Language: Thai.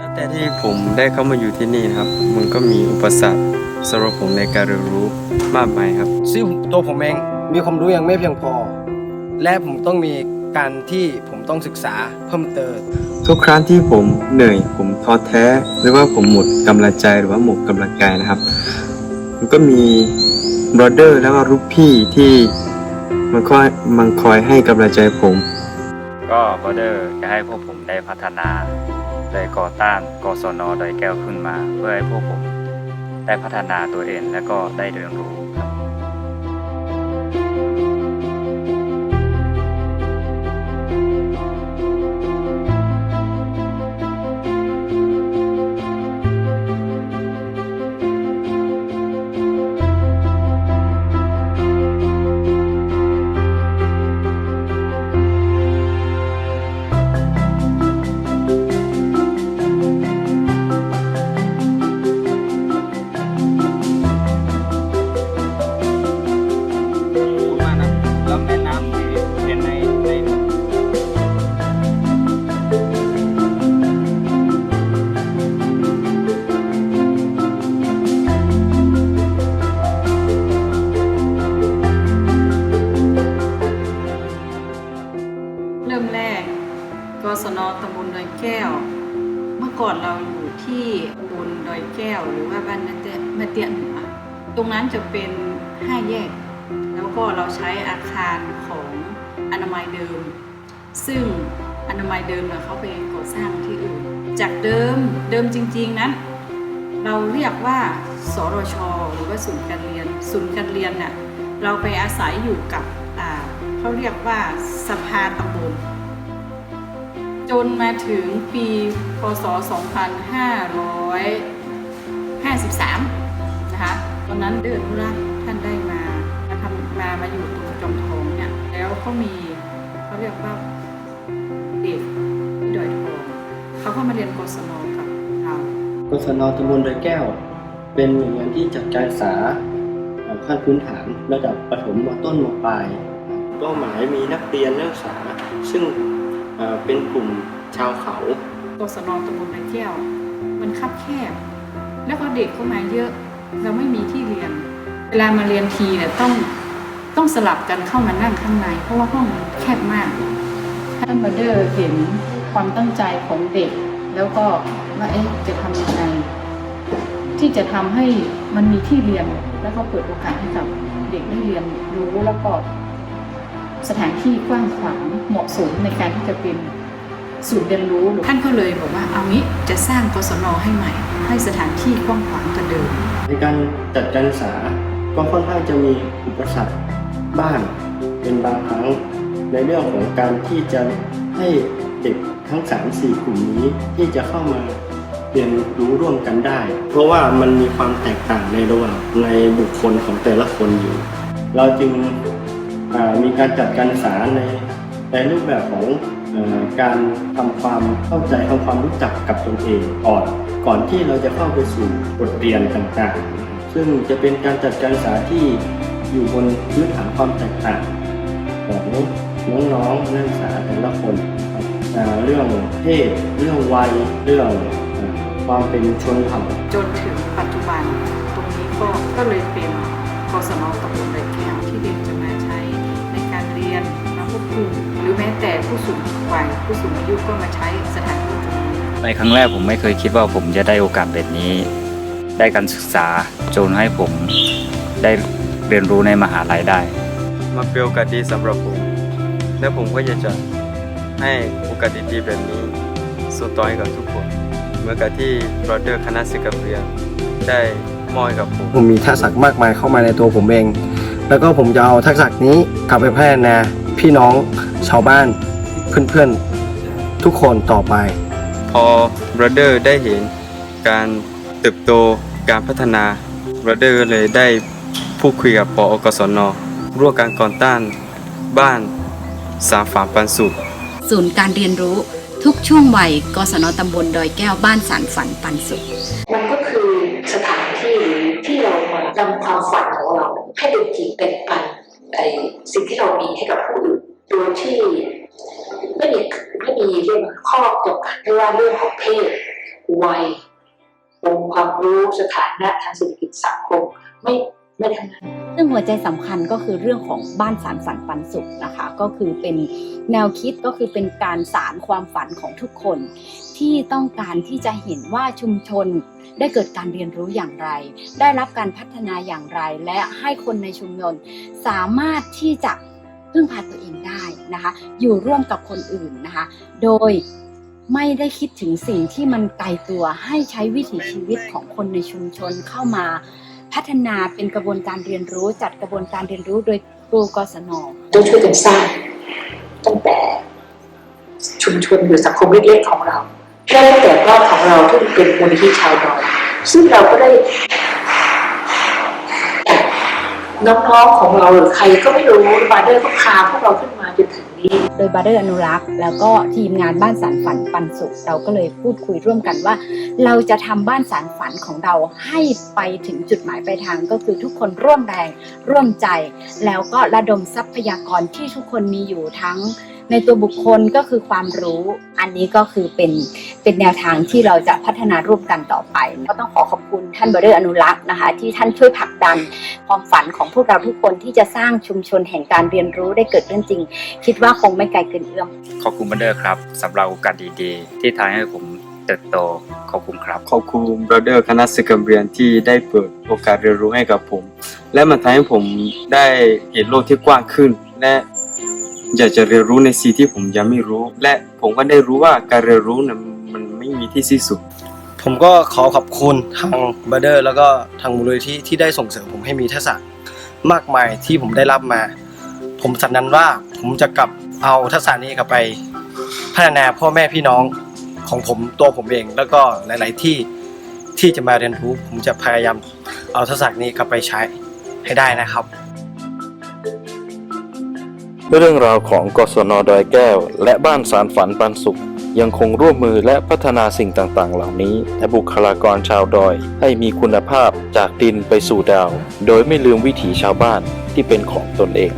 ตั้งแต่ที่ผมได้เข้ามาอยู่ที่นี่นะครับ มันก็มีอุปสรรคสำหรับผมในการเรียนรู้มากมายครับ ซึ่งตัวผมเองมีความรู้ยังไม่เพียงพอ และผมต้องมีการที่ผมต้องศึกษาเพิ่มเติม ทุกครั้งที่ผมเหนื่อย ผมท้อแท้ หรือว่าผมหมดกำลังใจหรือว่าหมดกำลังกายนะครับ มันก็มีบร o เดอร์แล้วก็ลูกพี่ที่มันคอยมันคอยให้กำลังใจผม ก็บอเดอร์จะให้พวกผมได้พัฒนา ได้ก่อต้านกศนดอยแก้วขึ้นมา เพื่อให้พวกผมได้พัฒนาตัวเองและก็ได้เรียนรู้ เริ่มแรกกศนตำบลดอยแก้ว เมื่อก่อนเราอยู่ที่ตำบลดอยแก้ว หรือว่าบ้านนาเตียนาเตียเหนือตรงนั้นจะเป็นห้าแยก แล้วก็เราใช้อาคารของอนามัยเดิม ซึ่งอนามัยเดิมเนี่ยเขาไปก่อสร้างที่อื่น จากเดิมเดิมจริง ๆ นั้นเราเรียกว่าสรช หรือว่าศูนย์การเรียน ศูนย์การเรียนน่ะเราไปอาศัยอยู่กับ เขาเรียกว่าสภาตำบลจนมาถึงปีพศ 2553 นะคะตอนนั้นเดินนุรักท่านได้มามาทำมามาอยู่ตรงจอมทองเนี่ยแล้วก็มีเขาเรียกว่าเด็กที่ดอยทองเขาก็มาเรียนกศนกับเรากศนตำบลดอยแก้ว เป็นหน่วยงานที่จัดการศึกษาขั้นพื้นฐานระดับประถมมต้นมปลาย เป้าหมายมีนักเรียนนักศึกษา ซึ่งเอ่อเป็นกลุ่มชาวเขากศนตำบลนาแก้ว มันคับแคบ แล้วก็เด็กเข้ามาเยอะ เราไม่มีที่เรียน เวลามาเรียนทีเนี่ยต้องต้องสลับกันเข้ามานั่งข้างใน เพราะว่าห้องมันแคบมากท่านมาเดอร์เห็นความตั้งใจของเด็ก แล้วก็ว่าเอ๊ะจะทำยังไงที่จะทำให้มันมีที่เรียนแล้วก็เปิดโอกาสให้กับเด็กได้เรียนรู้แล้วก็ สถานที่กว้างขวางเหมาะสมในการที่จะเป็นศูนย์เรียนรู้ท่านก็เลยบอกว่าเอางี้จะสร้างกศนให้ใหม่ ให้สถานที่กว้างขวางกว่าเดิม ในการจัดการศึกษาก็ค่อนข้างจะมีอุปสรรคบ้างเป็นบางครั้งในเรื่องของการที่จะให้เด็กทั้ง 3-4 กลุ่มนี้ที่จะเข้ามาเรียนรู้ร่วมกันได้ เพราะว่ามันมีความแตกต่างในระหว่างในบุคคลของแต่ละคนอยู่ เราจึงอ่า มีการจัดการศึกษาในในรูปแบบของอการทำความเข้าใจทำความรู้จักกับตนเองก่อนก่อนที่เราจะเข้าไปสู่บทเรียนต่างๆ ซึ่งจะเป็นการจัดการศึกษาที่อยู่บนพื้นฐานความแตกต่างของน้องๆนักศึกษาแต่ละคนเรื่องเพศเรื่องวัยเรื่องความเป็นชนเผ่าจนถึงปัจจุบันตรงนี้ก็ก็เลยเป็นกศนตำบลไรแก้วที่เด็กจะมาใช้ในการเรียน มาควบคุมหรือแม้แต่ผู้สูงวัยผู้สูงอายุก็มาใช้สถานที่ตรงนี้ในครั้งแรกผมไม่เคยคิดว่าผมจะได้โอกาสแบบนี้ ได้การศึกษาจนให้ผมได้เรียนรู้ในมหาลัยได้มาเป็นโอกาสดีสำหรับผม และผมก็อยากจะให้โอกาสดีๆแบบนี้ส่งต่อให้กับทุกคน เหมื่อนกับที่บร o เดอร์คณะศิลปเรียนได้มอบให้กับผมผมมีทักษะมากมายเข้ามาในตัวผมเอง แล้วก็ผมจะเอาทักษะนี้กลับไปพัฒนา พี่น้องชาวบ้านเพื่อนๆทุกคนต่อไป พอบร o เดอร์ได้เห็นการเติบโตการพัฒนาบร o เดอร์เลยได้พูดคุยกับปอกศนร่วมการก่อต้านบ้านสามฝามปันสุขศูนย์การเรียนรู้ทุกช่วงวัยกศนตำบลดอยแก้วบ้านสารฝันปันสุข มันก็คือสถานที่ที่เรามานำความฝันของเราให้เป็นจริงเป็นปันไอ สิ่งที่เรามีให้กับผู้อื่นโดยที่ไม่มีไม่มีเรื่องข้อจำกัดไม่ว่าเรื่องของเพศวัยองค์ความรู้สถานะทางเศรษฐกิจสังคมไม่ไม่ทำงานซึ่งหัวใจสำคัญก็คือเรื่องของบ้านสารฝันปันสุขนะคะ ก็คือเป็นแนวคิดก็คือเป็นการสารความฝันของทุกคน ที่ต้องการที่จะเห็นว่าชุมชน ได้เกิดการเรียนรู้อย่างไร ได้รับการพัฒนาอย่างไร และให้คนในชุมชนสามารถที่จะพึ่งพาตัวเองได้นะคะ อยู่ร่วมกับคนอื่นนะคะ โดยไม่ได้คิดถึงสิ่งที่มันไกลตัวให้ใช้วิถีชีวิตของคนในชุมชนเข้ามา พัฒนาเป็นกระบวนการเรียนรู้จัดกระบวนการเรียนรู้โดยครูกศนต้องช่วยกันสร้างตั้งแต่ชุมชนหรือสังคมเล็กๆของเราเริ่มตั้งแต่บ้านของเราที่เป็นมูลนิธิชาวดอย ซึ่งเราก็ได้น้องๆของเราหรือใครก็ไม่รู้มาร์เดอร์ก็พาพวกเราขึ้นมาจนถึงนี้ โดยบาร์เดอร์อนุรักษ์ แล้วก็ทีมงานบ้านสารฝันปันสุขเราก็เลยพูดคุยร่วมกันว่า เราจะทำบ้านสารฝันของเราให้ไปถึงจุดหมายปลายทางก็คือทุกคนร่วมแรงร่วมใจ แล้วก็ระดมทรัพยากรที่ทุกคนมีอยู่ทั้ง ในตัวบุคคลก็คือความรู้อันนี้ก็คือเป็นเป็นแนวทางที่เราจะพัฒนาร่วมกันต่อไป ก็ต้องขอขอบคุณท่านบริเดอร์อนุรักษ์นะคะ ที่ท่านช่วยผลักดันความฝันของพวกเราทุกคนที่จะสร้างชุมชนแห่งการเรียนรู้ได้เกิดขึ้นจริง คิดว่าคงไม่ไกลเกินเอื้อมขอบคุณบันเดอร์ครับสำหรับโอกาสดีๆ ที่ทำให้ผมเติบโตขอบคุณครับ ขอบคุณบรเดอร์คณะศึกษาเรียนที่ได้เปิดโอกาสเรียนรู้ให้กับผม และมันทำให้ผมได้เห็นโลกที่กว้างขึ้นและ อยากจะเรียนรู้ในสิ่งที่ผมยังไม่รู้ และผมก็ได้รู้ว่าการเรียนรู้นั้นมันไม่มีที่สิ้นสุด ผมก็ขอขอบคุณทางบัเดอร์แล้วก็ทางมูลนิธิที่ได้ส่งเสริมผมให้มีทักษะมากมายที่ผมได้รับมา ผมสันนันว่าผมจะกลับเอาทักษะนี้กลับไป พัฒนาพ่อแม่พี่น้องของผมตัวผมเองแล้วก็หลาย ๆ ที่ที่จะมาเรียนรู้ ผมจะพยายามเอาทักษะนี้กลับไปใช้ให้ได้นะครับ เรื่องราวของกศนดอยแก้ว และบ้านสารฝันปันสุข ยังคงร่วมมือและพัฒนาสิ่งต่างๆ เหล่านี้และบุคลากรชาวดอยให้มีคุณภาพจากดินไปสู่ดาว โดยไม่ลืมวิถีชาวบ้านที่เป็นของตนเอง